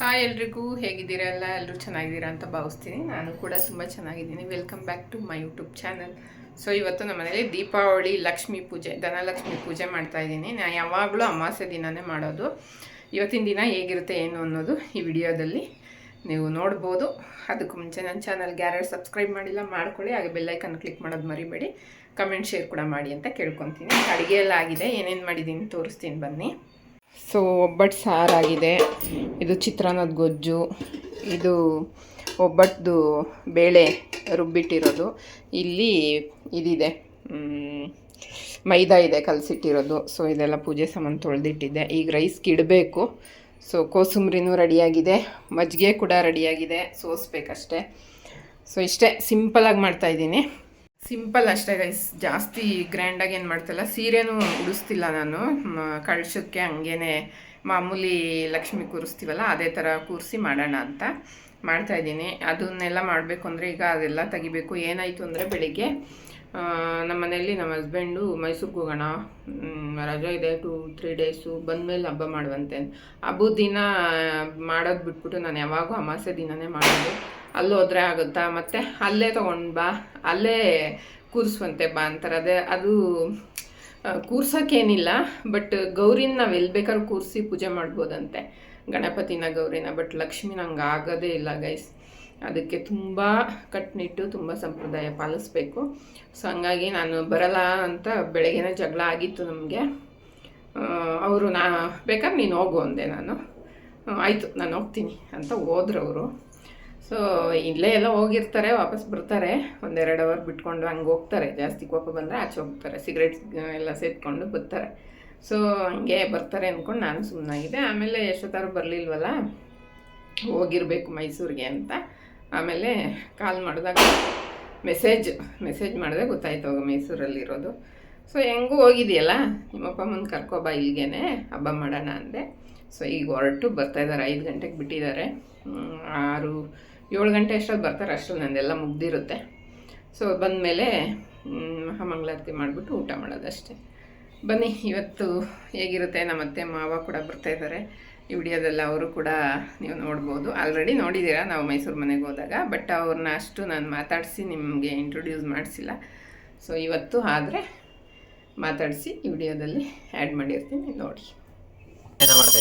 Hi ಎಲ್ರಿಗೂ, ಹೇಗಿದ್ದೀರಾ ಎಲ್ಲ? ಎಲ್ಲರೂ ಚೆನ್ನಾಗಿದ್ದೀರಾ ಅಂತ ಭಾವಿಸ್ತೀನಿ. ನಾನು ಕೂಡ ತುಂಬ ಚೆನ್ನಾಗಿದ್ದೀನಿ. Welcome back to my YouTube channel so ಇವತ್ತು ನಮ್ಮ ಮನೇಲಿ ದೀಪಾವಳಿ, ಲಕ್ಷ್ಮೀ ಪೂಜೆ, ಧನಲಕ್ಷ್ಮಿ ಪೂಜೆ ಮಾಡ್ತಾ ಇದ್ದೀನಿ. ನಾನು ಯಾವಾಗಲೂ ಅಮಾವಾಸ್ಯೆ ದಿನನೇ ಮಾಡೋದು. ಇವತ್ತಿನ ದಿನ ಹೇಗಿರುತ್ತೆ, ಏನು ಅನ್ನೋದು ಈ ವಿಡಿಯೋದಲ್ಲಿ ನೀವು ನೋಡ್ಬೋದು. ಅದಕ್ಕೂ ಮುಂಚೆ ನನ್ನ ಚಾನಲ್ಗೆ ಯಾರ್ಯಾರು ಸಬ್ಸ್ಕ್ರೈಬ್ ಮಾಡಿಲ್ಲ, ಮಾಡ್ಕೊಳ್ಳಿ. ಹಾಗೆ ಬೆಲ್ಲೈಕನ್ ಕ್ಲಿಕ್ ಮಾಡೋದು ಮರಿಬೇಡಿ. ಕಮೆಂಟ್ ಶೇರ್ ಕೂಡ ಮಾಡಿ ಅಂತ ಕೇಳ್ಕೊತೀನಿ. ಅಡುಗೆ ಎಲ್ಲ ಆಗಿದೆ. ಏನೇನು ಮಾಡಿದ್ದೀನಿ, ತೋರಿಸ್ತೀನಿ ಬನ್ನಿ. ಸೊ ಒಬ್ಬಟ್ಟು ಸಾರಾಗಿದೆ ಇದು ಚಿತ್ರಾನ್ನದ ಗೊಜ್ಜು. ಇದು ಒಬ್ಬಟ್ಟು ಬೇಳೆ ರುಬ್ಬಿಟ್ಟಿರೋದು. ಇಲ್ಲಿ ಇದಿದೆ. ಮೈದಾ ಇದೆ ಕಲಸಿಟ್ಟಿರೋದು. ಸೊ ಇದೆಲ್ಲ ಪೂಜೆ ಸಾಮಾನು ತೊಳೆದಿಟ್ಟಿದೆ ಈಗ ರೈಸ್ಗೆ ಇಡಬೇಕು ಸೊ ಕೋಸುಂಬ್ರಿನೂ ರೆಡಿಯಾಗಿದೆ. ಮಜ್ಜಿಗೆ ಕೂಡ ರೆಡಿಯಾಗಿದೆ. ಸೋಸ್ಬೇಕಷ್ಟೆ. ಸೊ ಇಷ್ಟೇ. ಸಿಂಪಲಾಗಿ ಮಾಡ್ತಾಯಿದ್ದೀನಿ ಸಿಂಪಲ್ ಅಷ್ಟೇ ಗೈಸ್. ಜಾಸ್ತಿ ಗ್ರ್ಯಾಂಡಾಗಿ ಏನು ಮಾಡ್ತಿಲ್ಲ. ಸೀರೆನೂ ಉಡಿಸ್ತಿಲ್ಲ ನಾನು. ಕಳ್ಸೋಕ್ಕೆ ಹಂಗೇನೆ ಮಾಮೂಲಿ ಲಕ್ಷ್ಮಿ ಕೂರಿಸ್ತೀವಲ್ಲ, ಅದೇ ಥರ ಕೂರಿಸಿ ಮಾಡೋಣ ಅಂತ ಮಾಡ್ತಾಯಿದ್ದೀನಿ ಅದನ್ನೆಲ್ಲ ಮಾಡಬೇಕು ಅಂದರೆ ಈಗ ಅದೆಲ್ಲ ತೆಗಿಬೇಕು. ಏನಾಯಿತು ಅಂದರೆ ಬೆಳಿಗ್ಗೆ ನಮ್ಮ ಮನೆಯಲ್ಲಿ ನಮ್ಮ ಹಸ್ಬೆಂಡು ಮೈಸೂರಿಗೆ ಹೋಗೋಣ. ರಜಾ ಇದೆ ಟು ತ್ರೀ ಡೇಸು ಬಂದಮೇಲೆ ಹಬ್ಬ ಮಾಡುವಂತೆ ಹಬ್ಬದ ದಿನ ಮಾಡೋದು ಬಿಟ್ಬಿಟ್ಟು ನಾನು ಯಾವಾಗೂ ಅಮಾಸೆ ದಿನನೇ ಮಾಡೋದು. ಅಲ್ಲಿ ಹೋದ್ರೆ ಆಗುತ್ತಾ? ಮತ್ತು ಅಲ್ಲೇ ತೊಗೊಂಡು ಬಾ. ಅಲ್ಲೇ ಕೂರಿಸುವಂತೆ ಬಾ ಅಂತಾರೆ. ಅದೇ, ಅದು ಕೂರ್ಸೋಕ್ಕೇನಿಲ್ಲ ಬಟ್ ಗೌರಿನ ನಾವು ಎಲ್ಲಿ ಬೇಕಾದ್ರೂ ಕೂರಿಸಿ ಪೂಜೆ ಮಾಡ್ಬೋದಂತೆ. ಗಣಪತಿನ, ಗೌರಿನ ಬಟ್ ಲಕ್ಷ್ಮಿ ನಂಗೆ ಆಗೋದೇ ಇಲ್ಲ ಗೈಸ್ ಅದಕ್ಕೆ ತುಂಬ ಕಟ್ಟುನಿಟ್ಟು ತುಂಬ ಸಂಪ್ರದಾಯ ಪಾಲಿಸ್ಬೇಕು. ಸೊ ಹಂಗಾಗಿ ನಾನು ಬರಲ್ಲ ಅಂತ ಬೆಳಗ್ಗೆನೇ ಜಗಳ ಆಗಿತ್ತು ನಮಗೆ. ಅವರು ನಾ, ಬೇಕಾದ್ರೆ ನೀನು ಹೋಗು ಅಂದೆ ನಾನು. ಆಯಿತು, ನಾನು ಹೋಗ್ತೀನಿ ಅಂತ ಹೋದ್ರು ಅವರು. ಸೊ ಇಲ್ಲೇ ಎಲ್ಲ ಹೋಗಿರ್ತಾರೆ, ವಾಪಸ್ ಬರ್ತಾರೆ. ಒಂದೆರಡು ಅವರ್ ಬಿಟ್ಕೊಂಡು ಹಂಗೆ ಹೋಗ್ತಾರೆ. ಜಾಸ್ತಿ ಕೋಪ ಬಂದರೆ ಆಚೆ ಹೋಗ್ತಾರೆ. ಸಿಗರೇಟ್ ಎಲ್ಲ ಸೇದ್ಕೊಂಡು ಬರ್ತಾರೆ. ಸೊ ಹಂಗೆ ಬರ್ತಾರೆ ಅಂದ್ಕೊಂಡು ನಾನು ಸುಮ್ಮನಾಗಿದ್ದೆ ಆಮೇಲೆ ಎಷ್ಟೊತ್ತಾರು ಬರಲಿಲ್ವಲ್ಲ? ಹೋಗಿರಬೇಕು ಮೈಸೂರಿಗೆ ಅಂತ. ಆಮೇಲೆ ಕಾಲ್ ಮಾಡಿದಾಗ ಮೆಸೇಜ್ ಮೆಸೇಜ್ ಮಾಡಿದೆ ಗೊತ್ತಾಯ್ತು ಅವಾಗ ಮೈಸೂರಲ್ಲಿರೋದು. ಸೊ ಹೆಂಗೂ ಹೋಗಿದೆಯಲ್ಲ, ನಿಮ್ಮಪ್ಪ ಮುಂದೆ ಕರ್ಕೊಬಾ ಇಲ್ಲಿಗೇನೆ, ಹಬ್ಬ ಮಾಡೋಣ ಅಂದೆ. ಸೊ ಈಗ ಹೊರಟು ಬರ್ತಾ ಇದ್ದಾರೆ, ಐದು ಗಂಟೆಗೆ ಬಿಟ್ಟಿದ್ದಾರೆ. ಆರು, ಏಳು ಗಂಟೆ ಅಷ್ಟೊತ್ತು ಬರ್ತಾರೆ, ಅಷ್ಟರಲ್ಲಿ ನಂದೆಲ್ಲ ಮುಗ್ದಿರುತ್ತೆ. ಸೊ ಬಂದಮೇಲೆ ಮಹಾಮಂಗಳಾರತಿ ಮಾಡಿಬಿಟ್ಟು ಊಟ ಮಾಡೋದಷ್ಟೇ. ಬನ್ನಿ, ಇವತ್ತು ಹೇಗಿರುತ್ತೆ ನಮ್ಮ ಅತ್ತೆ ಮಾವ ಕೂಡ ಬರ್ತಾ ಇದ್ದಾರೆ. ಈ ವಿಡಿಯೋದಲ್ಲಿ ಅವರು ಕೂಡ ನೀವು ನೋಡ್ಬೋದು. ಆಲ್ರೆಡಿ ನೋಡಿದ್ದೀರಾ ನಾವು ಮೈಸೂರು ಮನೆಗೆ ಹೋದಾಗ ಬಟ್ ಅವ್ರನ್ನ ಅಷ್ಟು ನಾನು ಮಾತಾಡಿಸಿ ನಿಮಗೆ ಇಂಟ್ರೊಡ್ಯೂಸ್ ಮಾಡಿಸಿಲ್ಲ. ಸೊ ಇವತ್ತು ಆದರೆ ಮಾತಾಡಿಸಿ ಈ ವಿಡಿಯೋದಲ್ಲಿ ಆ್ಯಡ್ ಮಾಡಿರ್ತೀನಿ ನೋಡಿ. ಮಾಡ್ತಾ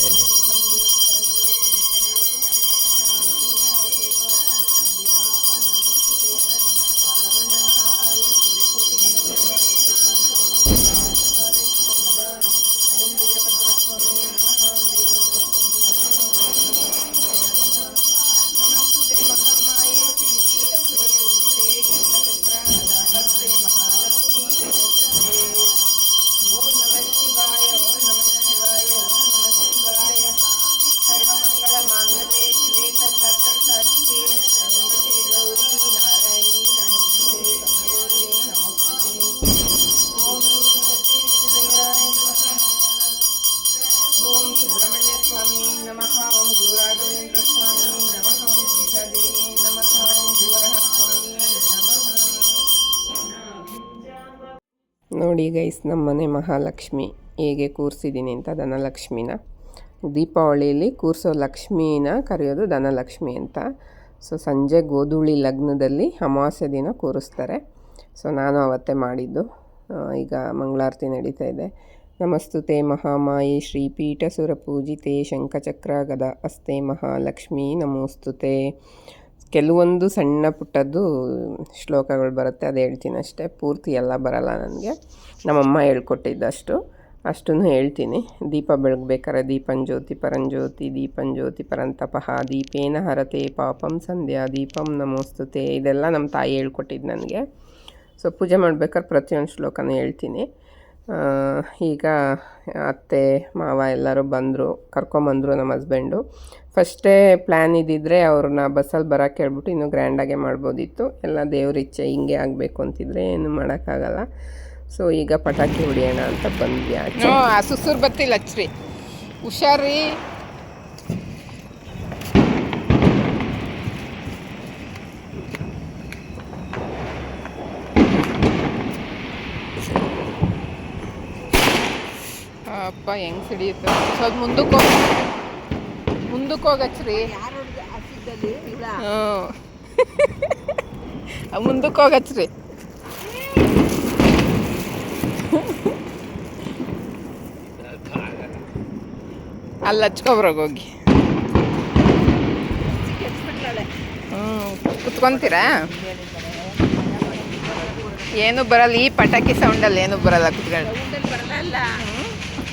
ನೋಡಿ ಗೈಸ್ ನಮ್ಮನೆ ಮಹಾಲಕ್ಷ್ಮಿ ಹೇಗೆ ಕೂರಿಸಿದ್ದೀನಿ ಅಂತ, ಧನಲಕ್ಷ್ಮಿನ. ದೀಪಾವಳಿಯಲ್ಲಿ ಕೂರಿಸೋ ಲಕ್ಷ್ಮಿನ ಕರೆಯೋದು ಧನಲಕ್ಷ್ಮಿ ಅಂತ. ಸೊ, ಸಂಜೆ ಗೋಧೂಳಿ ಲಗ್ನದಲ್ಲಿ ಅಮಾವಾಸ್ಯ ದಿನ ಕೂರಿಸ್ತಾರೆ. ಸೊ, ನಾನು ಅವತ್ತೇ ಮಾಡಿದ್ದು. ಈಗ ಮಂಗಳಾರತಿ ನಡೀತಾ ಇದೆ. ನಮಸ್ತುತೆ ಮಹಾಮಾಯಿ ಶ್ರೀ ಪೀಠಸುರ ಪೂಜಿತೆ ಶಂಖಚಕ್ರ ಗದ ಅಸ್ತೆ ಮಹಾಲಕ್ಷ್ಮೀ, ನಮೋಸ್ತುತೆ. ಕೆಲವೊಂದು ಸಣ್ಣ ಪುಟ್ಟದ್ದು ಶ್ಲೋಕಗಳು ಬರುತ್ತೆ, ಅದು ಹೇಳ್ತೀನಿ ಅಷ್ಟೇ. ಪೂರ್ತಿ ಎಲ್ಲ ಬರಲ್ಲ ನನಗೆ. ನಮ್ಮಮ್ಮ ಹೇಳ್ಕೊಟ್ಟಿದ್ದಷ್ಟು. ಅಷ್ಟನ್ನು ಹೇಳ್ತೀನಿ. ದೀಪ ಬೆಳಗ್ಬೇಕಾರೆ ದೀಪಂ ಜ್ಯೋತಿ ಪರಂಜ್ಯೋತಿ ದೀಪಂ ಜ್ಯೋತಿ ಪರಂತಪಃ, ದೀಪೇನ ಹರತೆ ಪಾಪಂ ಸಂಧ್ಯಾ, ದೀಪಂ ನಮೋಸ್ತುತೆ. ಇದೆಲ್ಲ ನಮ್ಮ ತಾಯಿ ಹೇಳ್ಕೊಟ್ಟಿದ್ದು ನನಗೆ. ಸೊ, ಪೂಜೆ ಮಾಡ್ಬೇಕಾದ್ರೆ ಪ್ರತಿಯೊಂದು ಶ್ಲೋಕನೂ ಹೇಳ್ತೀನಿ. ಈಗ ಅತ್ತೆ, ಮಾವ ಎಲ್ಲರೂ ಬಂದರು, ಕರ್ಕೊಂಬಂದರು ನಮ್ಮ ಹಸ್ಬೆಂಡು ಫಸ್ಟೇ ಪ್ಲ್ಯಾನ್ ಇದ್ದಿದ್ರೆ ಅವ್ರನ್ನ ಬಸ್ಸಲ್ಲಿ ಬರೋಕ್ಕೆ ಹೇಳ್ಬಿಟ್ಟು ಇನ್ನೂ ಗ್ರ್ಯಾಂಡಾಗೆ ಮಾಡ್ಬೋದಿತ್ತು. ಎಲ್ಲ ದೇವ್ರ ಇಚ್ಛೆ ಹಿಂಗೆ ಆಗಬೇಕು ಅಂತಿದ್ರೆ ಏನು ಮಾಡೋಕ್ಕಾಗಲ್ಲ. ಸೊ ಈಗ ಪಟಾಕಿ ಹೊಡಿಯೋಣ ಅಂತ ಬಂದ್ವಿ ಆಚೆ. ಸುಸೂರು ಬರ್ತಿಲ್ಲ ಹಚ್ರಿ ಹುಷಾರಿ ಅಪ್ಪ ಹೆಂಗೆ ಸಿಡಿಯುತ್ತೆ? ಸ್ವಲ್ಪ ಮುಂದಕ್ಕೆ ಹೋಗಿ ಮುಂದಕ್ಕೆ ಹೋಗಚ್ರಿ. ಹ್ಞೂ ಮುಂದಕ್ಕೆ ಹೋಗಚ್ರಿ. ಅಲ್ಲಿ ಹಚ್ಕೊಬ್ರಾಗ ಹೋಗಿ. ಕುತ್ಕೊಂತೀರಾ? ಏನು ಬರಲ್ಲ. ಈ ಪಟಾಕಿ ಸೌಂಡಲ್ಲಿ ಏನು ಬರಲ್ಲ ಕುತ್ಕೊಂಡು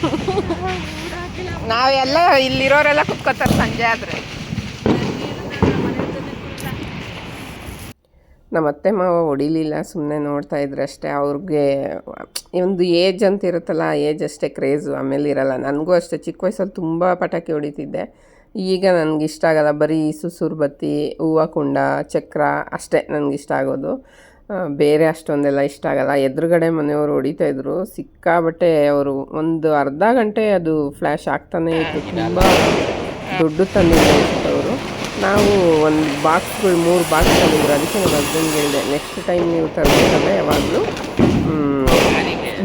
ನಾವೆಲ್ಲ ಇಲ್ಲಿರೋರೆಲ್ಲ ಕುತ್ಕೋತಾರೆ ಸಂಜೆ ಆದರೆ. ನಮ್ಮ ಅತ್ತೆ ಮಾವ ಹೊಡಿಲಿಲ್ಲ ಸುಮ್ಮನೆ ನೋಡ್ತಾ ಇದ್ರೆ ಅಷ್ಟೇ. ಅವ್ರಿಗೆ ಒಂದು ಏಜ್ ಅಂತ ಇರುತ್ತಲ್ಲ ಆ ಏಜ್ ಅಷ್ಟೇ ಕ್ರೇಜು ಆಮೇಲೆ ಇರಲ್ಲ. ನನಗೂ ಅಷ್ಟೇ, ಚಿಕ್ಕ ವಯಸ್ಸಲ್ಲಿ ತುಂಬ ಪಟಾಕಿ ಹೊಡಿತಿದ್ದೆ. ಈಗ ನನಗೆ ಇಷ್ಟ ಆಗಲ್ಲ, ಬರೀ ಸುಸುರು ಬತ್ತಿ, ಹೂವು ಕುಂಡ, ಚಕ್ರ, ಅಷ್ಟೇ ನನಗಿಷ್ಟ ಆಗೋದು. ಬೇರೆ ಅಷ್ಟೊಂದೆಲ್ಲ ಇಷ್ಟ ಆಗಲ್ಲ. ಎದುರುಗಡೆ ಮನೆಯವರು ಹೊಡಿತಾ ಇದ್ರು. ಸಿಕ್ಕಾಬಟ್ಟೆ ಅವರು ಒಂದು ಅರ್ಧ ಗಂಟೆ ಅದು ಫ್ಲ್ಯಾಶ್ ಆಗ್ತಾನೆ ಇತ್ತು. ತುಂಬ ದೊಡ್ಡ ತಂದಿದ್ರು ಅವರು. ನಾವು ಒಂದು ಬಾಕ್ಸ್ಗಳು, ಮೂರು ಬಾಕ್ಸ್ ತಂದಿದ್ರು. ಅದಕ್ಕೆ ನಮ್ಮ ಹಸ್ಬೆಂಡ್ಗೆ ಹೇಳಿದೆ ನೆಕ್ಸ್ಟ್ ಟೈಮ್ ನೀವು ತರಬೇಕಂದ್ರೆ ಯಾವಾಗಲೂ.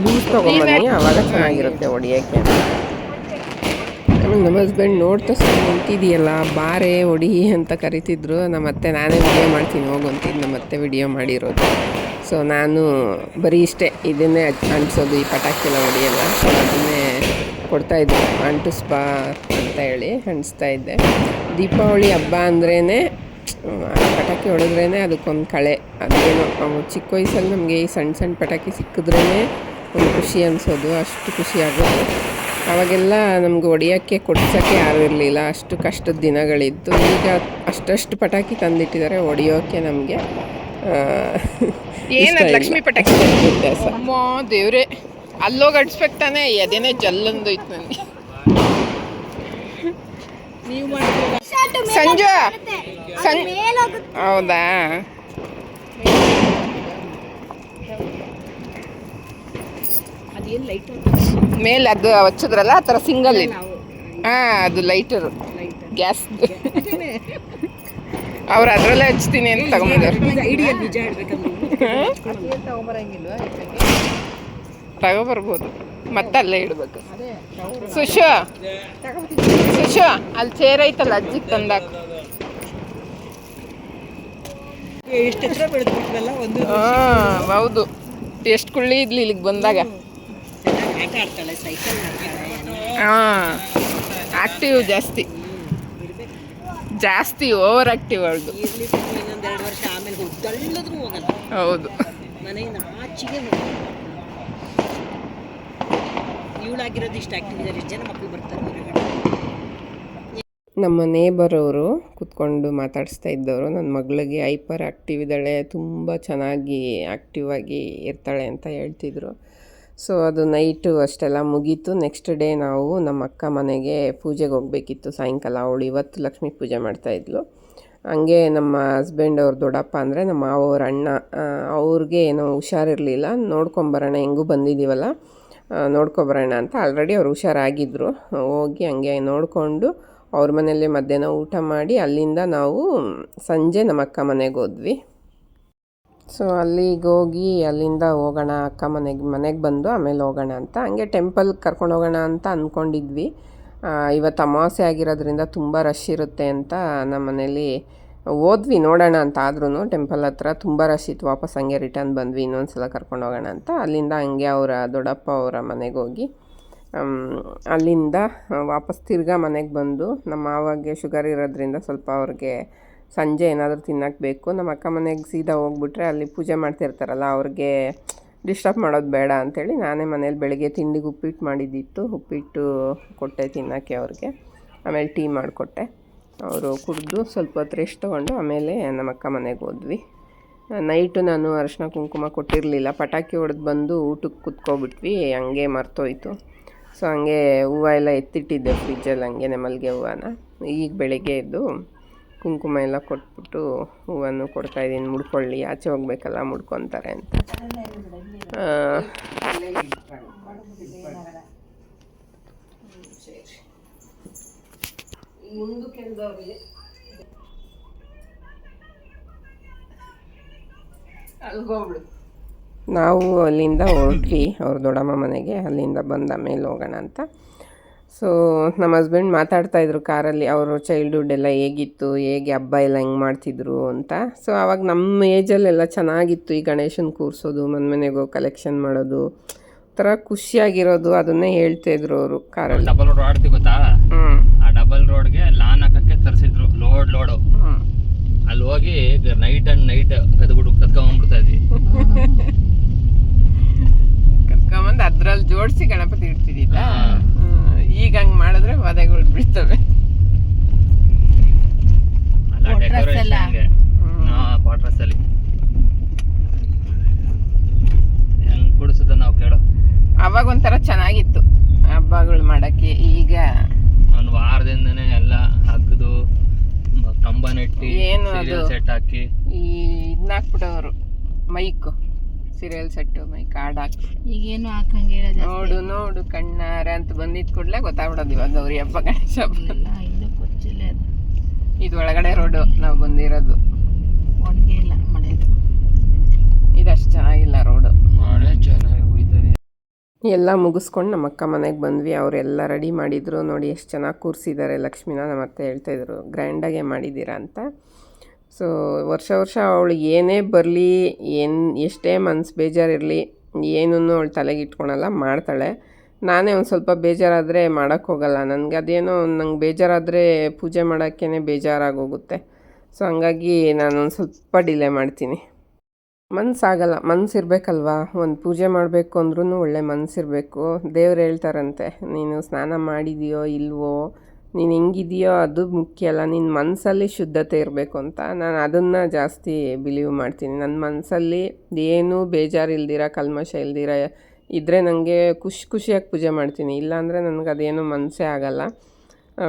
ಲೂಸ್ ತೊಗೊಂಬನ್ನಿ. ಆವಾಗ ಚೆನ್ನಾಗಿರುತ್ತೆ ಹೊಡಿಯೋಕ್ಕೆ. ನಮ್ಮ ಹಸ್ಬೆಂಡ್ ನೋಡ್ತಾ ಸುಮ್ಮನೆ ನಿಂತಿದೆಯಲ್ಲ, ಬಾರೆ ಹೊಡಿ ಅಂತ ಕರಿತಿದ್ರು. ನಮ್ಮ ಅತ್ತೆ, ನಾನೇ ವಿಡಿಯೋ ಮಾಡ್ತೀನಿ, ಹೋಗೋ ಅಂತಿದ್ದು ನಮ್ಮ ಅತ್ತೆ ವಿಡಿಯೋ ಮಾಡಿರೋದು. ಸೊ ನಾನು ಬರೀ ಇಷ್ಟೇ, ಇದನ್ನೇ ಅಂಟಿಸೋದು ಈ ಪಟಾಕಿ ಎಲ್ಲ ಹೊಡಿಯಲ್ಲ. ಸೊ ಅದನ್ನೇ ಕೊಡ್ತಾಯಿದ್ದೆ ಅಂಟಿಸ್ಬಾ ಅಂತ ಹೇಳಿ ಅಂಟಿಸ್ತಾ ಇದ್ದೆ. ದೀಪಾವಳಿ ಹಬ್ಬ ಅಂದ್ರೇ ಪಟಾಕಿ ಹೊಡೆದ್ರೇ ಅದಕ್ಕೊಂದು ಕಳೆ. ಅದೇನು ಚಿಕ್ಕ ವಯಸ್ಸಲ್ಲಿ ನಮಗೆ ಈ ಸಣ್ಣ ಸಣ್ಣ ಪಟಾಕಿ ಸಿಕ್ಕಿದ್ರೇ ಒಂದು ಖುಷಿ ಅನಿಸೋದು, ಅಷ್ಟು ಖುಷಿ ಅವಾಗೆಲ್ಲ ನಮ್ಗೆ ಹೊಡಿಯೋಕ್ಕೆ ಕೊಡ್ಸೋಕ್ಕೆ ಯಾರೂ ಇರಲಿಲ್ಲ. ಅಷ್ಟು ಕಷ್ಟದ ದಿನಗಳಿತ್ತು ಈಗ ಅಷ್ಟಷ್ಟು ಪಟಾಕಿ ತಂದಿಟ್ಟಿದ್ದಾರೆ. ಹೊಡಿಯೋಕ್ಕೆ ನಮಗೆ ಏನದು? ಲಕ್ಷ್ಮೀ ಪಟಾಕಿ? ವ್ಯತ್ಯಾಸ. ಅಮ್ಮ ದೇವ್ರೆ ಅಲ್ಲೋಗಿ ಅಡ್ಸ್ಬೇಕು ತಾನೆ ಎದೇನೆ ಜಲ್ಲೊಂದು ಇತ್ತು ನನಗೆ ನೀವು ಸಂಜು! ಸಂ ಹೌದಾ ಅದೇನು ಲೈಟ್ ಮೇಲೆ ಅದು ಹಚ್ಚಿದ್ರಲ್ಲ ಆ ಥರ ಸಿಂಗಲ್ ಇದೆ. ಹಾಂ ಅದು ಲೈಟರು ಲೈಟ್ ಗ್ಯಾಸ್ ಅವ್ರು ಅದರಲ್ಲೇ ಹಚ್ತೀನಿ ಅಂತ ಹೇಳ್ಬೇಕಂದ್ರೆ ತಗೊಬರ್ಬೋದು ಮತ್ತೆ ಅಲ್ಲೇ ಇಡ್ಬೇಕು. ಸುಶು. ಸುಶು ಅಲ್ಲಿ ಚೇರ್ ಐತಲ್ಲ ಅಜ್ಜಿಗೆ ತಂದಾಕ? ಹೌದು. ಎಷ್ಟು ಕುಳ್ಳಿ ಇದ್ಲಿ ಇಲ್ಲಿಗೆ ಬಂದಾಗ. ಆಟ ಆಡ್ತಾಳೆ ಸೈಕಲ್ ಆಡ್ತಾಳೆ ಹಾಂ ಆಕ್ಟಿವ್ ಜಾಸ್ತಿ. ಜಾಸ್ತಿ ಓವರ್ ಆಕ್ಟಿವ್ ಅವಳದು ಇರ್ಲಿ ಬಿಡು, ಇನ್ನೊಂದ್ ಎರಡು ವರ್ಷ ಆಮೇಲೆ ಹೋಗ್ದಳ್ಳದ್ರೂ ಹೋಗಲ್ಲ. ಹೌದು. ಮನೆಯಿಂದ ಆಚೆಗೆ ಹೋಗಲ್ಲ. ಇವಳಾಗಿರೋದು ಇಷ್ಟ ಆಕ್ಟಿವ್ ಇದ್ದಾರೆ ಎಷ್ಟು ಜನ ಮಕ್ಕಳು ಬರ್ತಾರೆ ಹೊರಗಡೆ. ನಮ್ಮ ನೇಬರ್ ಅವರು ಕುತ್ಕೊಂಡು ಮಾತಾಡಿಸ್ತಾ ಇದ್ದವರು ನನ್ನ ಮಗಳಿಗೆ ಹೈಪರ್ ಆಕ್ಟಿವ್ ಇದ್ದಾಳೆ ತುಂಬ ಚೆನ್ನಾಗಿ ಆಕ್ಟಿವ್ ಆಗಿ ಇರ್ತಾಳೆ ಅಂತ ಹೇಳ್ತಿದ್ರು. ಸೊ, ಅದು ನೈಟು ಅಷ್ಟೆಲ್ಲ ಮುಗೀತು. ನೆಕ್ಸ್ಟ್ ಡೇ ನಾವು ನಮ್ಮ ಅಕ್ಕ ಮನೆಗೆ ಪೂಜೆಗೆ ಹೋಗಬೇಕಿತ್ತು. ಸಾಯಂಕಾಲ ಅವಳು ಇವತ್ತು ಲಕ್ಷ್ಮೀ ಪೂಜೆ ಮಾಡ್ತಾಯಿದ್ಲು ಹಂಗೆ ನಮ್ಮ ಹಸ್ಬೆಂಡ್ ಅವ್ರ ದೊಡ್ಡಪ್ಪ ಅಂದರೆ ನಮ್ಮ ಅವ್ರ ಅಣ್ಣ ಅವ್ರಿಗೆ ಏನೋ ಹುಷಾರಿರಲಿಲ್ಲ. ನೋಡ್ಕೊಂಬರೋಣ ಹೆಂಗೂ ಬಂದಿದ್ದೀವಲ್ಲ ನೋಡ್ಕೊಬರೋಣ ಅಂತ ಆಲ್ರೆಡಿ ಅವ್ರು ಹುಷಾರಾಗಿದ್ದರು ಹೋಗಿ ಹಂಗೆ ನೋಡಿಕೊಂಡು ಅವ್ರ ಮನೆಯಲ್ಲೇ ಮಧ್ಯಾಹ್ನ ಊಟ ಮಾಡಿ ಅಲ್ಲಿಂದ ನಾವು ಸಂಜೆ ನಮ್ಮ ಅಕ್ಕ ಮನೆಗೆ ಹೋದ್ವಿ. ಸೊ ಅಲ್ಲಿಗೆ ಹೋಗಿ, ಅಲ್ಲಿಂದ ಹೋಗೋಣ, ಅಕ್ಕ ಮನೆಗೆ ಮನೆಗೆ ಬಂದು ಆಮೇಲೆ ಹೋಗೋಣ ಅಂತ. ಹಂಗೆ ಟೆಂಪಲ್ ಕರ್ಕೊಂಡು ಹೋಗೋಣ ಅಂತ ಅಂದ್ಕೊಂಡಿದ್ವಿ ಇವತ್ತು ಅಮಾವಾಸ್ಯೆ ಆಗಿರೋದ್ರಿಂದ ತುಂಬ ರಶ್ ಇರುತ್ತೆ ಅಂತ ನಮ್ಮ ಮನೇಲಿ ಹೋದ್ವಿ. ನೋಡೋಣ ಅಂತ ಆದ್ರೂ ಟೆಂಪಲ್ ಹತ್ರ ತುಂಬ ರಶ್ ಇತ್ತು. ವಾಪಸ್ ಹಂಗೆ ರಿಟರ್ನ್ ಬಂದ್ವಿ. ಇನ್ನೊಂದು ಸಲ ಕರ್ಕೊಂಡು ಹೋಗೋಣ ಅಂತ. ಅಲ್ಲಿಂದ ಹಂಗೆ ಅವರ ದೊಡ್ಡಪ್ಪ ಅವರ ಮನೆಗೆ ಹೋಗಿ ಅಲ್ಲಿಂದ ವಾಪಸ್ ತಿರ್ಗಾ ಮನೆಗೆ ಬಂದು, ನಮ್ಮ ಮಾವಾಗೆ ಶುಗರ್ ಇರೋದ್ರಿಂದ ಸ್ವಲ್ಪ ಅವ್ರಿಗೆ ಸಂಜೆ ಏನಾದರೂ ತಿನ್ನಕ್ಕೆ ಬೇಕು. ನಮ್ಮ ಅಕ್ಕ ಮನೆಗೆ ಸೀದಾ ಹೋಗ್ಬಿಟ್ರೆ ಅಲ್ಲಿ ಪೂಜೆ ಮಾಡ್ತಿರ್ತಾರಲ್ಲ, ಅವ್ರಿಗೆ ಡಿಸ್ಟರ್ಬ್ ಮಾಡೋದು ಬೇಡ ಅಂಥೇಳಿ ನಾನೇ ಮನೇಲಿ ಬೆಳಗ್ಗೆ ತಿಂಡಿಗೆ ಉಪ್ಪಿಟ್ಟು ಮಾಡಿದ್ದಿತ್ತು ಉಪ್ಪಿಟ್ಟು ಕೊಟ್ಟೆ ತಿನ್ನೋಕ್ಕೆ ಅವ್ರಿಗೆ. ಆಮೇಲೆ ಟೀ ಮಾಡಿಕೊಟ್ಟೆ. ಅವರು ಕುಡಿದು ಸ್ವಲ್ಪ ಹೊತ್ತು ರೆಸ್ಟ್ ತೊಗೊಂಡು ಆಮೇಲೆ ನಮ್ಮ ಅಕ್ಕ ಮನೆಗೆ ಹೋದ್ವಿ. ನೈಟು ನಾನು ಅರಶಿನ ಕುಂಕುಮ ಕೊಟ್ಟಿರಲಿಲ್ಲ. ಪಟಾಕಿ ಹೊಡೆದು ಬಂದು ಊಟಕ್ಕೆ ಕುತ್ಕೋಬಿಟ್ವಿ. ಹಂಗೆ ಮರ್ತೋಯ್ತು. ಸೊ ಹಂಗೆ ಹೂವು ಎಲ್ಲ ಎತ್ತಿಟ್ಟಿದ್ದೆ ಫ್ರಿಜ್ಜಲ್ಲಿ ಹಂಗೆ ನೆಮಲ್ಗೆ ಹೂವನ. ಈಗ ಬೆಳಗ್ಗೆ ಎದ್ದು ಕುಂಕುಮ ಎಲ್ಲ ಕೊಟ್ಬಿಟ್ಟು ಹೂವನ್ನು ಕೊಡ್ತಾಯಿದ್ದೀನಿ ಮುಡ್ಕೊಳ್ಳಿ, ಆಚೆ ಹೋಗ್ಬೇಕಲ್ಲ, ಮುಡ್ಕೊತಾರೆ ಅಂತ. ನಾವು ಅಲ್ಲಿಂದ ಹೊರಟ್ವಿ ಅವ್ರ ದೊಡ್ಡಮ್ಮ ಮನೆಗೆ, ಅಲ್ಲಿಂದ ಬಂದ ಮೇಲೆ ಹೋಗೋಣ ಅಂತ. ಸೊ ನಮ್ಮ ಹಸ್ಬೆಂಡ್ ಮಾತಾಡ್ತಾ ಇದ್ರು ಕಾರಲ್ಲಿ ಅವರು ಚೈಲ್ಡ್ಹುಡ್ ಎಲ್ಲ ಹೇಗಿತ್ತು? ಹೇಗೆ ಹಬ್ಬ ಎಲ್ಲ ಹೆಂಗೆ ಮಾಡ್ತಿದ್ರು? ಅಂತ. ಸೊ ಅವಾಗ ನಮ್ಮ ಏಜಲ್ಲೆಲ್ಲ ಚೆನ್ನಾಗಿತ್ತು. ಈ ಗಣೇಶನ ಕೂರಿಸೋದು ಮನೆ ಮನೆಗೋ ಕಲೆಕ್ಷನ್ ಮಾಡೋದು ಒಂಥರ ಖುಷಿಯಾಗಿರೋದು ಅದನ್ನೇ ಹೇಳ್ತಾ ಇದ್ರು ಅವರು ಕಾರಲ್ಲಿ. ಡಬಲ್ ರೋಡ್ ಆಡ್ತಿ ಗೊತ್ತಾ? ಆ ಡಬಲ್ ರೋಡ್ಗೆ ಲಾನ್ ಹಾಕಕ್ಕೆ ತರಿಸಿದ್ರು ಲೋಡ್ ಲೋಡು. ಅಲ್ಲಿ ಹೋಗಿ ನೈಟ್ ಅಂಡ್ ನೈಟ್ ಕದ್ಬಿಡು ಕದ್ಕೊಂಡ್ಬಿಡ್ತಾ ಇದ್ವಿ ಕರ್ಕೊಂಬಂದು ಅದ್ರಲ್ಲಿ ಜೋಡಿಸಿ ಗಣಪತಿ ಇಡ್ತಿದ್ದಿಲ್ಲ ಹಾ. ಈಗ ಹಂಗೆ ವಧೆಗಳು ಬಿಡ್ತವೆ. ಅಲ್ಲ ಕ್ವಾರ್ಟರ್ಸ್ ಹೆಂಗ್? ಕುಡಿಸುತ್ತ ನಾವು ಕೇಳೋ. ಅವಾಗ ಒಂಥರ ಚೆನ್ನಾಗಿತ್ತು ಹಬ್ಬಗಳು ಮಾಡಕ್ಕೆ. ಈಗ ಒಂದು ವಾರದಿಂದನೇ ಎಲ್ಲ ಹಗ್ದು ಕಂಬ ನೆಟ್ಟಿ ಏನು ಸೆಟ್ ಹಾಕಿ. ಈ ಇದನ್ನ ಹಾಕ್ಬಿಟ್ಟವರು ಮೈಕು. ಸೀರಿಯಲ್ ಸೆಟ್ಟು ಹಾಕಿ ಈಗ ಈಗೇನು ಹಾಕಂಗಿಲ್ಲ ನೋಡು ನೋಡು ಕಣ್ಣಾರ ಅಂತ ಬಂದಿದ್ ಕೂಡಲೇ ಗೊತ್ತಾಗ್ಬಿಡೋದು ಇವಾಗ ಗೌರಿ ಹಬ್ಬ ಗಣೇಶ ಹಬ್ಬ. ಜಾಸ್ತಿ ಇದು ಗೊತ್ತಿಲ್ಲ ಇದು ಒಳಗಡೆ ರೋಡು ನಾವು ಬಂದಿರೋದು. ಒಣಗೆ ಇಲ್ಲ ಮಳೆದು. ಇದಷ್ಟು ಚೆನ್ನಾಗಿಲ್ಲ ರೋಡು. ಮಳೆ ಚೆನ್ನಾಗಿ ಹೋಯ್ತದೆ ಎಲ್ಲ ಮುಗಿಸ್ಕೊಂಡು ನಮ್ಮ ಅಕ್ಕ ಮನೆಗೆ ಬಂದ್ವಿ. ಅವರೆಲ್ಲ ರೆಡಿ ಮಾಡಿದ್ರು. ನೋಡಿ ಎಷ್ಟು ಚೆನ್ನಾಗಿ ಕೂರಿಸಿದ್ದಾರೆ ಲಕ್ಷ್ಮಿನ ನಮ್ಮ ಅತ್ತೆ ಹೇಳ್ತಾಯಿದ್ರು ಗ್ರ್ಯಾಂಡಾಗೆ ಮಾಡಿದ್ದೀರಾ ಅಂತ. ಸೊ ವರ್ಷ ವರ್ಷ ಅವಳು ಏನೇ ಬರಲಿ, ಏನು, ಎಷ್ಟೇ ಮನ್ಸು ಬೇಜಾರಿರಲಿ ಏನೂ ಅವಳು ತಲೆಗೆ ಇಟ್ಕೊಳಲ್ಲ, ಮಾಡ್ತಾಳೆ. ನಾನೇ ಒಂದು ಸ್ವಲ್ಪ ಬೇಜಾರಾದರೆ ಮಾಡೋಕ್ಕೆ ಹೋಗಲ್ಲ. ನನಗೆ ಅದೇನೋ ನಂಗೆ ಬೇಜಾರಾದರೆ ಪೂಜೆ ಮಾಡೋಕ್ಕೇ ಬೇಜಾರಾಗೋಗುತ್ತೆ. ಸೊ ಹಂಗಾಗಿ ನಾನು ಒಂದು ಸ್ವಲ್ಪ ಡಿಲೇ ಮಾಡ್ತೀನಿ. ಮನಸ್ಸಾಗಲ್ಲ ಮನಸ್ಸಿರ್ಬೇಕಲ್ವಾ ಒಂದು ಪೂಜೆ ಮಾಡಬೇಕು ಅಂದ್ರೂ ಒಳ್ಳೆ ಮನಸ್ಸಿರಬೇಕು ದೇವ್ರು ಹೇಳ್ತಾರಂತೆ, ನೀನು ಸ್ನಾನ ಮಾಡಿದೆಯೋ ಇಲ್ವೋ? ನೀನು ಹೆಂಗಿದೆಯೋ ಅದು ಮುಖ್ಯ ಅಲ್ಲ. ನಿನ್ನ ಮನಸ್ಸಲ್ಲಿ ಶುದ್ಧತೆ ಇರಬೇಕು ಅಂತ ನಾನು ಅದನ್ನು ಜಾಸ್ತಿ ಬಿಲೀವ್ ಮಾಡ್ತೀನಿ. ನನ್ನ ಮನಸ್ಸಲ್ಲಿ ಏನೂ ಬೇಜಾರಿಲ್ದಿರ, ಕಲ್ಮಶ ಇಲ್ದಿರ ಇದ್ದರೆ ನನಗೆ ಖುಷಿ ಖುಷಿಯಾಗಿ ಪೂಜೆ ಮಾಡ್ತೀನಿ. ಇಲ್ಲಾಂದರೆ ನನಗೆ ಅದೇನು ಮನಸ್ಸೇ ಆಗಲ್ಲ.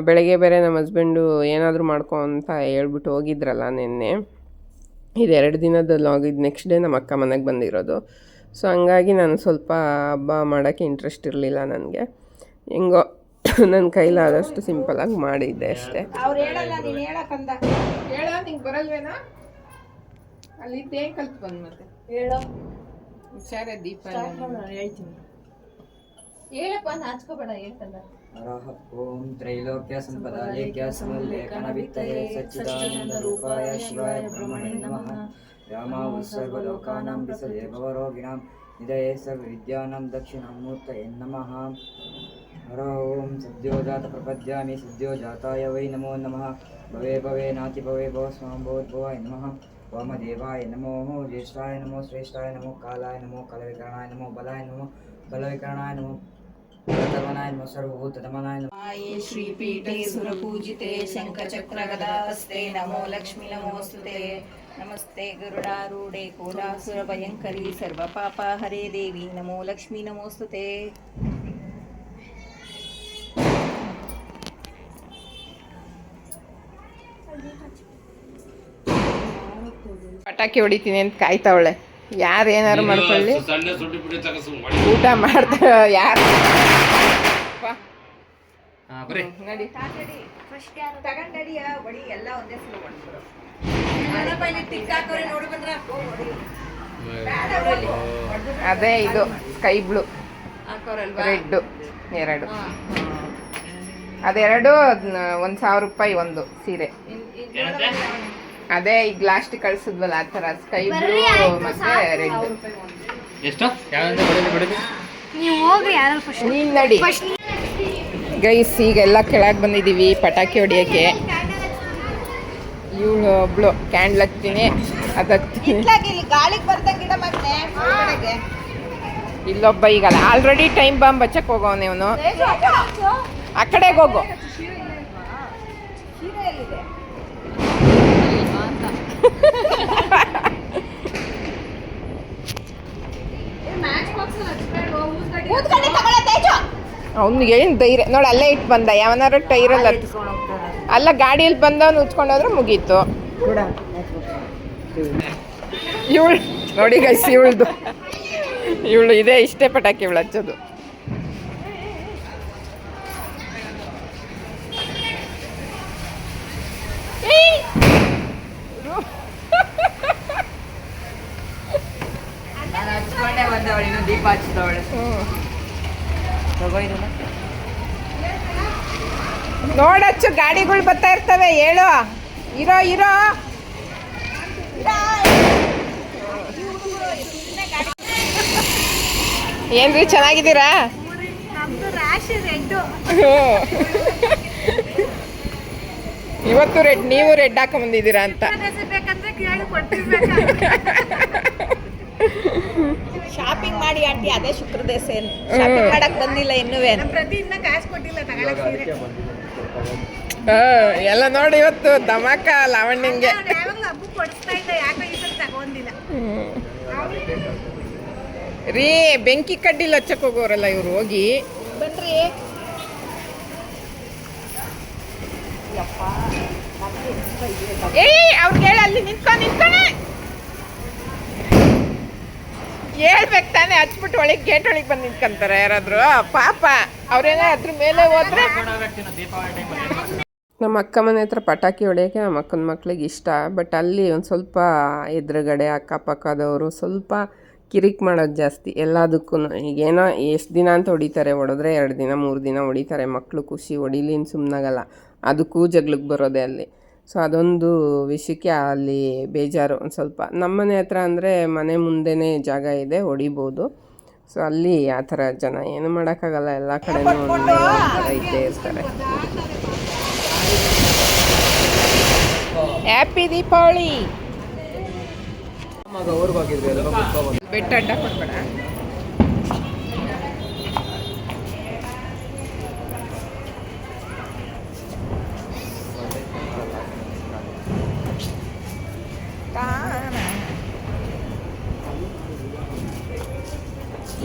ಬೆಳಗ್ಗೆ ಬೇರೆ ನಮ್ಮ ಹಸ್ಬೆಂಡು ಏನಾದರೂ ಮಾಡ್ಕೊ ಅಂತ ಹೇಳ್ಬಿಟ್ಟು ಹೋಗಿದ್ರಲ್ಲ ನಿನ್ನೆ. ಇದು ಎರಡು ದಿನದ ಲಾಗ್ ಇದು ನೆಕ್ಸ್ಟ್ ಡೇ ನಮ್ಮ ಅಕ್ಕ ಮನೆಗೆ ಬಂದಿರೋದು. ಸೊ ಹಂಗಾಗಿ ನಾನು ಸ್ವಲ್ಪ ಹಬ್ಬ ಮಾಡೋಕ್ಕೆ ಇಂಟ್ರೆಸ್ಟ್ ಇರಲಿಲ್ಲ ನನಗೆ. ಹೆಂಗೋ ನನ್ನ ಕೈಲಾದಷ್ಟು ಸಿಂಪಲಾಗಿ ಮಾಡಿದ್ದೆ ಅಷ್ಟೇ. ಅವ್ರು ಹೇಳಲ್ಲ ನೀನು ಹೇಳಕ್ಕಂದ ಹೇಳ ನಿಂಗೆ ಬರಲ್ವೇನಾ? ಅಲ್ಲಿ ತೇನ್ ಕಲ್ತು ಬಂದು ಮತ್ತೆ? ಹೇಳೋ. ಹುಷಾರೇ ದೀಪ ಹೇಳ್ತೀನಿ. ಹೇಳಪ್ಪ ನಾಚ್ಕೋಬೇಡ ಹೇಳ್ತಲ್ಲ ನರಃ ಓಂ ತ್ರೈಲೋಕ್ಯ ಸಂಪದಾಲೇಖ್ಯ ಸಮಲ್ಲೇಖನವಿತ್ತಯೇ ಸಚ್ಚಿದಾನಂದ ರೂಪಾಯ ಶಿವಾಯ ಬ್ರಹ್ಮಣೇ ನಮಃ. ರಾಮಾವು ಸರ್ವಲೋಕಾನಾಂ ಬಿಸದೇ ಭವರೋಗಿಣಾಂ. ನಿಧಯೇ ಸರ್ವವಿದ್ಯಾನಾಂ ದಕ್ಷಿಣಾಮೂರ್ತಯೇ ನಮಃ. ಹರ ಓಂ ಸದ್ಯೋಜಾತ ಪ್ರಪದ್ಯಾಮಿ ಸದ್ಯೋಜಾತಾಯ ವೈ ನಮೋ ನಮಃ ಭವೇ ಭವೇ ನಾತಿ ಭವೇ ಭವ ಸ್ವಾಂ ಭವದ್ಭವಾಯ ನಮಃ ವಾಮದೇವಾಯ ನಮೋ ಜ್ಯೇಷ್ಠಾಯ ನಮೋ ಶ್ರೇಷ್ಠಾಯ ನಮೋ ಕಾಲಾಯ ನಮೋ ಕಲವಿಕರಣಾಯ ನಮೋ ಬಲಾಯ ನಮೋ ಬಲವಿಕರಣಾಯ ನಮೋ ಭಗವನಾಯ ನಮೋ ಸರ್ವಭೂತದಮನಾಯ ನಮೋ ಆಯೇ ಶ್ರೀಪೀಠೆ ಸುರಪೂಜಿತೆ ಶಂಖಚಕ್ರಗದಾಸ್ತೆ ನಮೋ ಲಕ್ಷ್ಮಿ ನಮೋಸ್ತುತೆ ನಮಸ್ತೆ ಗರುಡಾರೂಢೆ ಕೋಲಾಸುರಭಯಂಕರಿ ಸರ್ವಪಾಪ ಹರೇ ದೇವಿ ನಮೋ ಲಕ್ಷ್ಮಿ ನಮೋಸ್ತುತೆ ಪಟಾಕಿ ಹೊಡಿತೀನಿ ಅಂತ ಕಾಯ್ತಾವಳೆ. ಯಾರು ಏನಾರು ಮಾಡ್ಕೊಳ್ಳಿ. ಊಟ ಮಾಡ್ತಾ ಯಾರು? ನಡಿ. ಅದೇ ಇದು ಸ್ಕೈ ಬ್ಲೂ. ರೆಡ್ ಎರಡು. ಅದೆರಡು ಒಂದು ಸಾವಿರ ರೂಪಾಯಿ ಒಂದು ಸೀರೆ. ಅದೇ ಈಗ ಲಾಸ್ಟ್ ಕಳ್ಸಿದ್ವಲ್ಲ ಆ ತರ ಸ್ಕೈ ಬ್ಲೂ ಮತ್ತೆ ರೆಡ್ ಎಷ್ಟು? ಯಾವಂತ ಬಿಡಲಿ ಫಸ್ಟ್ ನೀನ್ ನಡಿ. ಗೈಸ್ ಈಗೆಲ್ಲ ಕೆಳಗೆ ಬಂದಿದ್ದೀವಿ ಪಟಾಕಿ ಹೊಡಿಯೋಕ್ಕೆ. ಇವಳು ಒಬ್ಳು ಕ್ಯಾಂಡ್ಲ್ ಹಾಕ್ತೀನಿ ಅದು ಗಾಳಿಗೆ ಬರ್ದಂಗೆ ಗಿಡ ಮತ್ತೆ ಇಲ್ಲೊಬ್ಬ ಈಗ ಆಲ್ರೆಡಿ ಟೈಮ್ ಬಾಂಬ್ ಹಚ್ಚಕ್ ಹೋಗೋವನೆ ಇವನು. ಆ ಕಡೆಗೆ ಹೋಗು. ಅವ್ನಿಗೆ ಏನು ಧೈರ್ಯ? ನೋಡಿ, ಅಲ್ಲೇ ಇಟ್ಟು ಬಂದ. ಯಾವನಾರು ಟೈರಲ್ಲಿ ಅಲ್ಲ. ಗಾಡಿಯಲ್ಲಿ ಬಂದವನು ಉಚ್ಕೊಂಡೋದ್ರೆ ಮುಗೀತು. ಇವಳು ನೋಡಿ ಗೈಸ್ ಇವಳ್ದು. ಇವಳು ಇದೆ ಇಷ್ಟೇ ಪಟಾಕಿ ಇವಳು ಹಚ್ಚೋದು. ಹಚ್ಕೊಂಡೆ ಬಂದವಳು ಇನ್ನು ದೀಪ ಹಚ್ಚಿದವಳು. ಹ್ಞೂ ತಗೋ ಇದನ್ನ ನೋಡಚ್ಚು ಗಾಡಿಗಳು ಬರ್ತಾ ಇರ್ತವೆ ಹೇಳು. ಇರೋ ಇರೋ. ಏನ್ರಿ ಚೆನ್ನಾಗಿದ್ದೀರಾ? ಇವತ್ತು ರೆಡ್ ನೀವು ರೆಡ್ ಹಾಕೊಂಬಂದಿದ್ದೀರಾ ಅಂತ. ಬೇಕಂದ್ರೆ ಕೇಳಿ ಕೊಟ್ಟಿರ್ಬೇಕು ಶಾಪಿಂಗ್ ಮಾಡಿ ಆಂಟಿ ಅದೇ ಶುಕ್ರದೇ ಏನು ಶಾಪಿಂಗ್ ಮಾಡಕ್ ಬಂದಿಲ್ಲ ಇನ್ನುವೇ. ಪ್ರತಿ ಇನ್ನ ಕಾಸು ಕೊಟ್ಟಿಲ್ಲ ತಗೊಳಕ್ ಸೀರೆ. ಹಾ, ಎಲ್ಲ ನೋಡಿ ಇವತ್ತು ಧಮಾಕ ಲಾವಣ್ಯಂಗೆ. ಹಬ್ಬ ಕೊಡಿಸ್ತಾ ಇದ್ದ ಯಾಕೋ ಈ ಸಲ ತಗೊಂಡಿಲ್ಲ. ರೀ ಬೆಂಕಿ ಕಡ್ಡಿಲ್ಲ ಹಚ್ಚಕ್ ಹೋಗೋರಲ್ಲ ಇವ್ರು ಹೋಗಿ. ಬನ್ರಿ. ಏಯ್ ಅವ್ರಿಗೆ ಹೇಳ ಅಲ್ಲಿ ನಿಂತ್ಕೊ ನಿಂತ್ಕೊಣೆ ಹೇಳ್ಬೇಕು ತಾನೇ, ಹಚ್ಬಿಟ್ಟು ಒಳಗೆ ಗೇಟ್ ಒಳಗೆ ಬಂದು ನಿಂತ್ಕೊಂತಾರೆ ಯಾರಾದ್ರು. ಪಾಪ ಅವ್ರೇನೋ ಅದ್ರ ಮೇಲೆ ಹೋದ್ರೆ ನಮ್ಮ ಅಕ್ಕ ಮನೆ ಹತ್ರ ಪಟಾಕಿ ಹೊಡೆಯೋಕ್ಕೆ ನಮ್ಮ ಅಕ್ಕನ ಮಕ್ಳಿಗೆ ಇಷ್ಟ ಬಟ್ ಅಲ್ಲಿ ಒಂದು ಸ್ವಲ್ಪ ಎದುರುಗಡೆ ಅಕ್ಕಪಕ್ಕದವರು ಸ್ವಲ್ಪ ಕಿರಿಕ್ ಮಾಡೋದು ಜಾಸ್ತಿ. ಎಲ್ಲದಕ್ಕೂ ಈಗೇನೋ ಎಷ್ಟು ದಿನ ಅಂತ ಹೊಡಿತಾರೆ, ಹೊಡೆದ್ರೆ ಎರಡು ದಿನ, ಮೂರು ದಿನ ಹೊಡಿತಾರೆ ಮಕ್ಕಳು ಖುಷಿ ಹೊಡಿಲಿ ಸುಮ್ಮನಾಗಲ್ಲ ಅದಕ್ಕೂ ಜಗ್ಳಕ್ಕೆ ಬರೋದೇ ಅಲ್ಲಿ. ಸೊ ಅದೊಂದು ವಿಷಯಕ್ಕೆ ಅಲ್ಲಿ ಬೇಜಾರು ಒಂದು ಸ್ವಲ್ಪ. ನಮ್ಮ ಮನೆ ಹತ್ರ ಅಂದರೆ ಮನೆ ಮುಂದೆನೇ ಜಾಗ ಇದೆ ಹೊಡಿಬೋದು. ಸೊ ಅಲ್ಲಿ ಆ ಥರ ಜನ ಏನು ಮಾಡೋಕ್ಕಾಗಲ್ಲ ಎಲ್ಲ ಕಡೆನೂ ಒಂದು ಥರ ಇದ್ದೇ ಇರ್ತಾರೆ. ಹ್ಯಾಪಿ ದೀಪಾವಳಿ ಬೆಟ್ಟ ಅಡ್ಡ ಕೊಡ್ಬೇಡ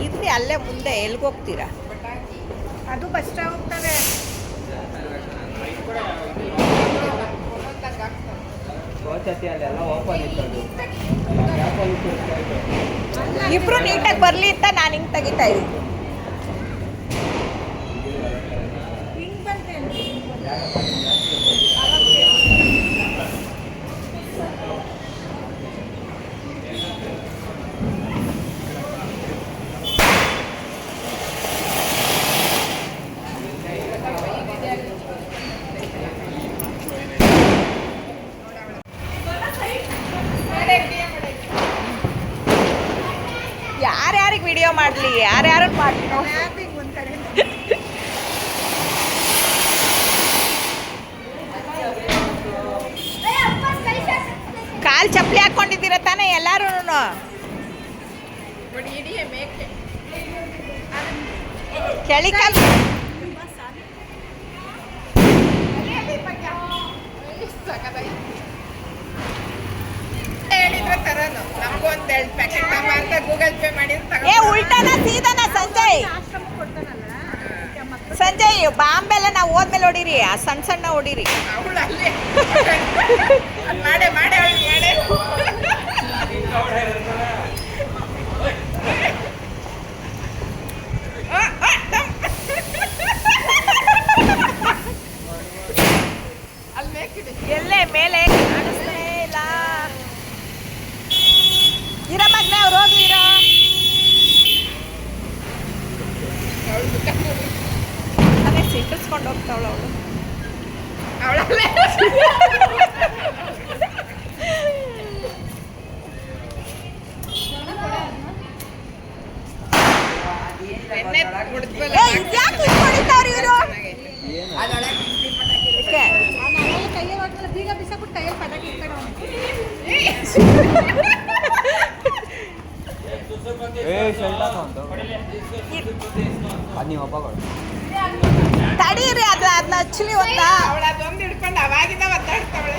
ಇರ್ಲಿ ಅಲ್ಲೇ ಮುಂದೆ ಎಲ್ಲಿಗೆ ಹೋಗ್ತೀರಾ ಅದು ಬಸ್ ಸ್ಟಾಪ್ ಹೋಗ್ತವೆ. ಅಲ್ಲೆಲ್ಲ ಓಪನ್ ಇತ್ತು ಇಬ್ರು ನೀಟಾಗಿ ಬರ್ಲಿ ಅಂತ ನಾನು ಹಿಂಗೆ ತೆಗಿತಾ ಇದ್ದೀನಿ ಯಾರ್ಯಾರಿಗೆ ವಿಡಿಯೋ ಮಾಡಲಿ ಯಾರ್ಯಾರು ಮಾಡಲಿ ಕಾಲ್ ಚಪ್ಪಲಿ ಹಾಕೊಂಡಿದ್ದೀರ ತಾನೇ ಎಲ್ಲಾರು ಚಳಿಕಾಲ ಹೇಳಿದ್ರೆ ತರೋನು ನಮಗೂ ಒಂದು ಎರಡು ಪ್ಯಾಕೆಟ್ ಹೋದ್ಮೇಲೆ ಹೊಡೀರಿ ಆ ಸಣ್ಣ ಸಣ್ಣ ಹೊಡೀರಿ. ಮಾಡೇ ಮಾಡ ಆ, ಆ, ತಮ್. ಅಲ್ಲಿ ಮೇಕಿಡು. ಎಲ್ಲೇ ಮೇಲೆ ಕಾಣಿಸ್ಲೇ ಇಲ್ಲ ಇರ ಮಗ್ನೆ ಅವ್ರು ಹೋಗಿ ಇರೋ ಅದೇ ಸಿಟ್ಟಿಸ್ಕೊಂಡು ಹೋಗ್ತಾವಳು ಅವಳು ಅವಳಲ್ಲೇ ಎಣ್ಣೆ ಕುಡಿದ್ಮೇಲೆ ಏ ಇದ್ಯಾಕೆ ಹಿಂಗ್ ಹೊಡಿತಾವ್ರಿ ಇವರು ಏ ಶರ್ಟ್ ಹಾಕೊಂತ ಅದು ನೀವು ಹಬ್ಬ ಕೊಡು ತಡೀರಿ ಅದ ಅದನ್ನ ಹಚ್ಚಲಿ ಒಂದಾ ಹಿಡ್ಕೊಂಡು ಅವಾಗಿಂದ ಒದ್ದಾಡ್ತಾವಳೆ.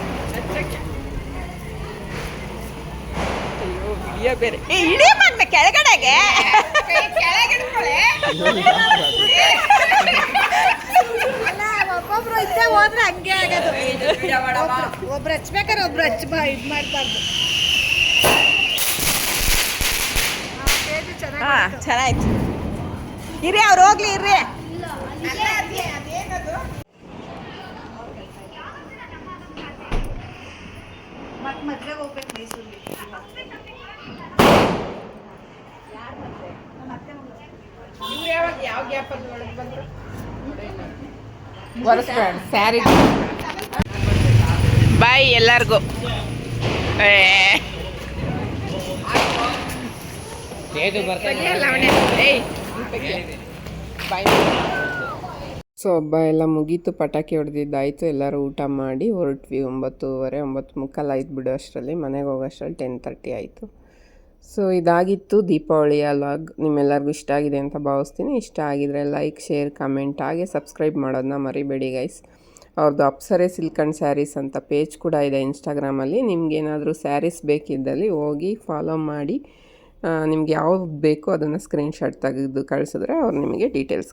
ಅಯ್ಯೋ ಹಿಡಿಯ ಬೇರೆ. ಏ ಇಡೀ ಮಗ್ನ ಕೆಳಗಡೆಗೆ. ಕೈ ಕೆಳಗೆ ಹಿಡ್ಕೊಳೆ ಒಬ್ಬೊಬ್ರು ಇದ್ದೇ ಹೋದ್ರೆ ಹಂಗೆ ಆಗೋದು. ಒಬ್ರು ಹಚ್ಬೇಕಾರೆ ಒಬ್ರು ಹಚ್ಚ ಇದು ಮಾಡಬಾರ್ದು. ಚೆನ್ನಾಗಿ ಚೆನ್ನಾಯ್ತು. ಇರಿ ಅವ್ರು ಹೋಗ್ಲಿ ಇರ್ರಿ ಅಲ್ಲ ಅದೇ ಅದೇನದು ಮದ್ವೆಗೆ ಹೋಗ್ಬೇಕು ಮೈಸೂರಿಗೆ ಇವ್ರು ಯಾವಾಗ ಯಾವ ಗ್ಯಾಪಲ್ಲಿ ಒಳಗೆ ಬಂದರು ಒರೆಸ್ಬೇಡ ಸ್ಯಾರಿ ಬಾಯ್ ಎಲ್ಲರಿಗೂ. ಸೊ ಹಬ್ಬ ಎಲ್ಲ ಮುಗೀತು ಪಟಾಕಿ ಹೊಡೆದಿದ್ದಾಯಿತು ಎಲ್ಲರೂ ಊಟ ಮಾಡಿ ಹೊರಟ್ವಿ ಒಂಬತ್ತೂವರೆ ಒಂಬತ್ತು ಮುಕ್ಕಾಲು ಆಯ್ತು ಬಿಡೋ ಅಷ್ಟರಲ್ಲಿ ಮನೆಗೆ ಹೋಗೋ ಅಷ್ಟರಲ್ಲಿ ಟೆನ್ ತರ್ಟಿ ಆಯಿತು. ಸೊ ಇದಾಗಿತ್ತು ದೀಪಾವಳಿಯ ಲಾಗ್ ನಿಮ್ಮೆಲ್ಲರಿಗೂ ಇಷ್ಟ ಆಗಿದೆ ಅಂತ ಭಾವಿಸ್ತೀನಿ. ಇಷ್ಟ ಆಗಿದರೆ ಲೈಕ್ ಶೇರ್ ಕಮೆಂಟ್ ಹಾಗೆ ಸಬ್ಸ್ಕ್ರೈಬ್ ಮಾಡೋದನ್ನ ಮರಿಬೇಡಿ ಗೈಸ್ ಅವ್ರದ್ದು ಅಪ್ಸರೆ ಸಿಲ್ಕ್ ಆ್ಯಂಡ್ ಸ್ಯಾರೀಸ್ ಅಂತ ಪೇಜ್ ಕೂಡ ಇದೆ ಇನ್ಸ್ಟಾಗ್ರಾಮಲ್ಲಿ ನಿಮ್ಗೇನಾದರೂ ಸ್ಯಾರೀಸ್ ಬೇಕಿದ್ದಲ್ಲಿ ಹೋಗಿ ಫಾಲೋ ಮಾಡಿ. ನಿಮ್ಗೆ ಯಾವ ಬೇಕೋ ಅದನ್ನು ಸ್ಕ್ರೀನ್ಶಾಟ್ ತೆಗೆದು ಕಳಿಸಿದ್ರೆ ಅವ್ರು ನಿಮಗೆ ಡೀಟೇಲ್ಸ್